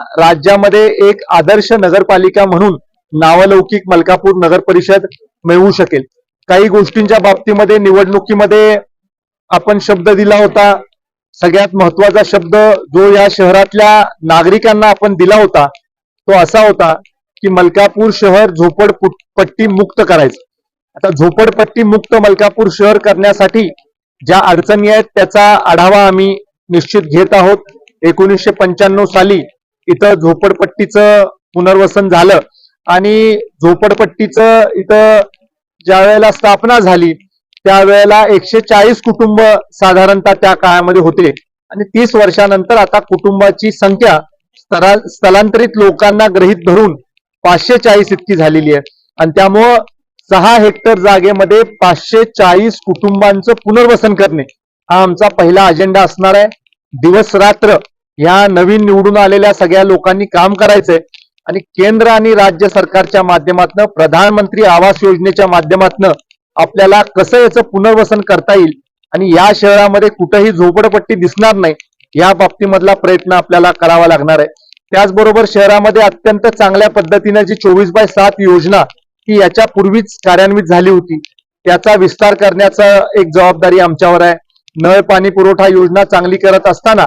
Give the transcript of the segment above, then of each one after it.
राज्यामध्ये एक आदर्श नगरपालिका म्हणून नावलौकिक मलकापूर नगर परिषद मिळवू शकेल. काही गोष्टींच्या बाबतीमध्ये निवडणुकीमध्ये आपण शब्द दिला होता. सगळ्यात महत्त्वाचा शब्द जो या शहरातल्या नागरिकांना आपण दिला होता तो असा होता की मलकापूर शहर झोपडपट्टी मुक्त करायचं. आता झोपडपट्टी मुक्त मलकापूर शहर करण्यासाठी ज्या अडचणी आहेत त्याचा आढावा आम्ही निश्चित घेत आहोत. एकोणीसशे पंच्याण्णव साली इथं झोपडपट्टीचं पुनर्वसन झालं. आणि झोपडपट्टीचं इथं ज्या वेळेला स्थापना झाली त्यावेळेला एकशे चाळीस कुटुंब साधारणतः त्या काळामध्ये होते. आणि तीस वर्षानंतर आता कुटुंबाची संख्या स्थलांतरित लोकांना गृहीत धरून पाचशे चाळीस इतकी झालेली आहे. आणि त्यामुळं सहा हेक्टर जागेमध्ये पाचशे चाळीस कुटुंबांचं पुनर्वसन करणे हा आमचा पहिला अजेंडा असणार आहे. दिवस रात्र या नवीन निवडून आलेल्या सगळ्या लोकांनी काम करायचंय. आणि केंद्र आणि राज्य सरकारच्या माध्यमातून प्रधानमंत्री आवास योजनेच्या माध्यमातून आपल्याला कसं याचं पुनर्वसन करता येईल? आणि या शहरामध्ये कुठंही झोपडपट्टी दिसणार नाही या बाबतीमधला प्रयत्न आपल्याला करावा लागणार आहे. त्याचबरोबर शहरामध्ये अत्यंत चांगल्या पद्धतीने जी चोवीस बाय सात योजना ही याच्या पूर्वीच कार्यान्वित झाली होती. त्याचा विस्तार करण्याचा एक जबाबदारी आमच्यावर आहे. नळ पाणी पुरवठा योजना चांगली करत असताना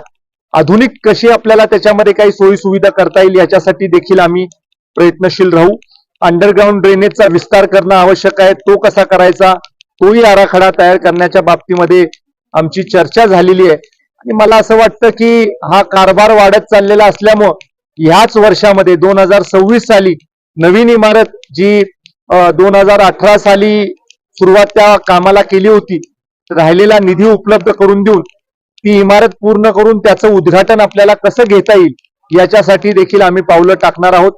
आधुनिक कशी आपल्याला त्याच्यामध्ये काही सोयी सुविधा करता येईल याच्यासाठी देखील आम्ही प्रयत्नशील राहू. अंडरग्राऊंड ड्रेनेजचा विस्तार करणं आवश्यक आहे. तो कसा करायचा? तोही आराखडा तयार करण्याच्या बाबतीमध्ये आमची चर्चा झालेली आहे. आणि मला असं वाटतं की हा कारभार वाढत चाललेला असल्यामुळं ह्याच वर्षामध्ये दोन हजार सव्वीस साली नवीन इमारत जी दोन हजार अठरा साली सुरुवात त्या कामाला केली होती राहिलेला निधी उपलब्ध करून देऊन ती इमारत पूर्ण करून त्याचं उद्घाटन आपल्याला कसं घेता येईल याच्यासाठी देखील आम्ही पावलं टाकणार आहोत.